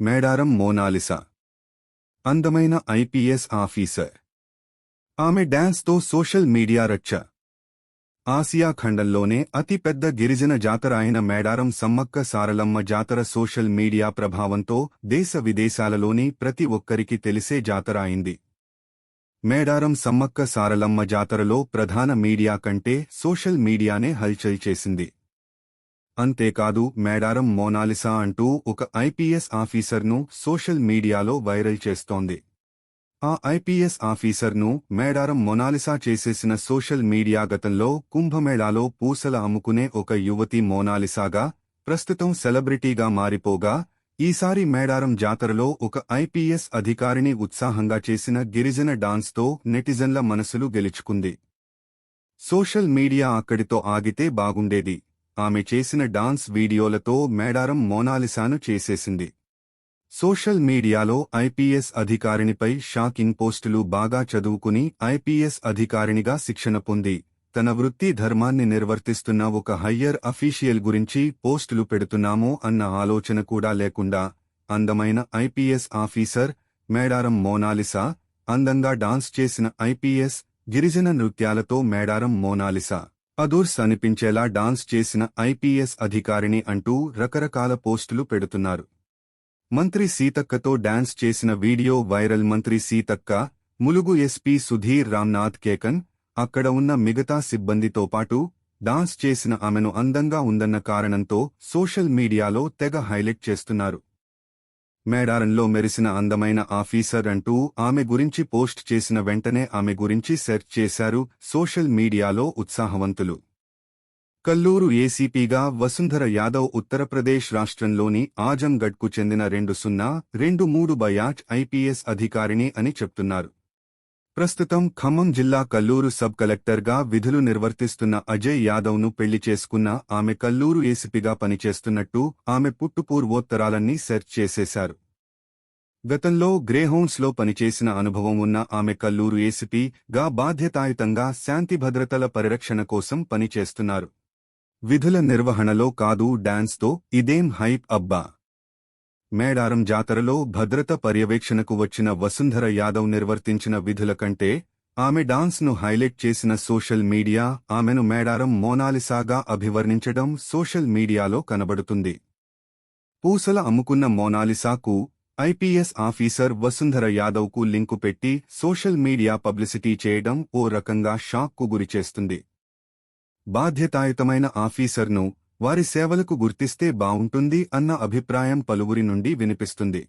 Medaram Mona Lisa. అందమైన IPS officer. ఆమె డ్యాన్స్తో సోషల్ మీడియా రచ్చ. ఆసియా ఖండంలోనే అతిపెద్ద గిరిజన జాతర అయిన మేడారం సమ్మక్క సారలమ్మ జాతర సోషల్ మీడియా ప్రభావంతో దేశ విదేశాలలోని ప్రతి ఒక్కరికి తెలిసే జాతర అయింది. మేడారం సమ్మక్క సారలమ్మ జాతరలో ప్రధాన మీడియా కంటే సోషల్ మీడియానే హల్చల్ చేసింది. అంతేకాదు మేడారం మోనాలిసా అంటూ ఒక ఐపీఎస్ ఆఫీసర్ను సోషల్ మీడియాలో వైరల్ చేస్తోంది. ఆ ఐపీఎస్ ఆఫీసర్ను మేడారం మొనాలిసా చేసేసిన సోషల్ మీడియా గతంలో కుంభమేళాలో పూసల అమ్ముకునే ఒక యువతి మోనాలిసాగా ప్రస్తుతం సెలబ్రిటీగా మారిపోగా ఈసారి మేడారం జాతరలో ఒక ఐపీఎస్ అధికారిని ఉత్సాహంగా చేసిన గిరిజన డాన్స్తో నెటిజన్ల మనసులు గెలుచుకుంది. సోషల్ మీడియా అక్కడితో ఆగితే బాగుండేది. ఆమె చేసిన డాన్స్ వీడియోలతో మేడారం మోనాలిసాను చేసేసింది. సోషల్ మీడియాలో ఐపీఎస్ అధికారినిపై షాకింగ్ పోస్టులు బాగా చదువుకుని ఐపీఎస్ అధికారినిగా శిక్షణ పొంది తన వృత్తి ధర్మాన్ని నిర్వర్తిస్తున్న ఒక హయ్యర్ అఫీషియల్ గురించి పోస్టులు పెడుతున్నామో అన్న ఆలోచన కూడా లేకుండా అందమైన ఐపీఎస్ ఆఫీసర్ మేడారం మోనాలిసా అందంగా డాన్స్ చేసిన ఐపీఎస్ గిరిజన నృత్యాలతో మేడారం మోనాలిసా. అదూర్స్ అనిపించేలా డాన్స్ చేసిన ఐపీఎస్ అధికారిని అంటూ రకరకాల పోస్టులు పెడుతున్నారు. మంత్రి సీతక్కతో డాన్స్ చేసిన వీడియో వైరల్ మంత్రి సీతక్క ములుగు ఎస్పీ సుధీర్ రామ్నాథ్ కేకన్ అక్కడ ఉన్న మిగతా సిబ్బందితో పాటు డాన్స్ చేసిన ఆమెను అందంగా ఉందన్న కారణంతో సోషల్ మీడియాలో తెగ హైలైట్ చేస్తున్నారు. మేడారంలో మెరిసిన అందమైన ఆఫీసర్ అంటూ ఆమె గురించి పోస్ట్ చేసిన వెంటనే ఆమె గురించి సెర్చ్ చేశారు సోషల్ మీడియాలో ఉత్సాహవంతులు. కల్లూరు ఏసీపీగా వసుంధర యాదవ్ ఉత్తరప్రదేశ్ రాష్ట్రంలోని ఆజంగఢ్కు చెందిన రెండు సున్నా రెండు మూడు బయాచ్ ఐపీఎస్ అధికారిణి అని చెప్తున్నారు. ప్రస్తుతం ఖమ్మం జిల్లా కల్లూరు సబ్ కలెక్టర్గా విధులు నిర్వర్తిస్తున్న అజయ్ యాదవ్ను పెళ్ళి చేసుకున్న ఆమె కల్లూరు ఏసీపీగా పనిచేస్తున్నట్టు ఆమె పుట్టుపూర్వోత్తరాలన్నీ సెర్చ్ చేసేశారు. గతంలో గ్రేహౌన్స్లో పనిచేసిన అనుభవం ఉన్న ఆమె కల్లూరు ఏసీపీగా బాధ్యతాయుతంగా శాంతి భద్రతల పరిరక్షణ కోసం పనిచేస్తున్నారు. విధుల నిర్వహణలో కాదు డాన్స్తో ఇదేం హైప్ అబ్బా! మేడారం జాతరలో భద్రత పర్యవేక్షణకు వచ్చిన వసుంధర యాదవ్ నిర్వర్తించిన విధుల కంటే ఆమె డాన్స్ను హైలైట్ చేసిన సోషల్ మీడియా ఆమెను మేడారం మోనాలిసాగా అభివర్ణించడం సోషల్ మీడియాలో కనబడుతుంది. పూసల అమ్ముకున్న మోనాలిసాకు ఐపీఎస్ ఆఫీసర్ వసుంధర యాదవ్కు లింకు పెట్టి సోషల్ మీడియా పబ్లిసిటీ చేయడం ఓ రకంగా షాక్కు గురిచేస్తుంది. బాధ్యతాయుతమైన ఆఫీసర్ను వారి సేవలకు గుర్తిస్తే బావుంటుంది అన్న అభిప్రాయం పలువురి నుండి వినిపిస్తుంది.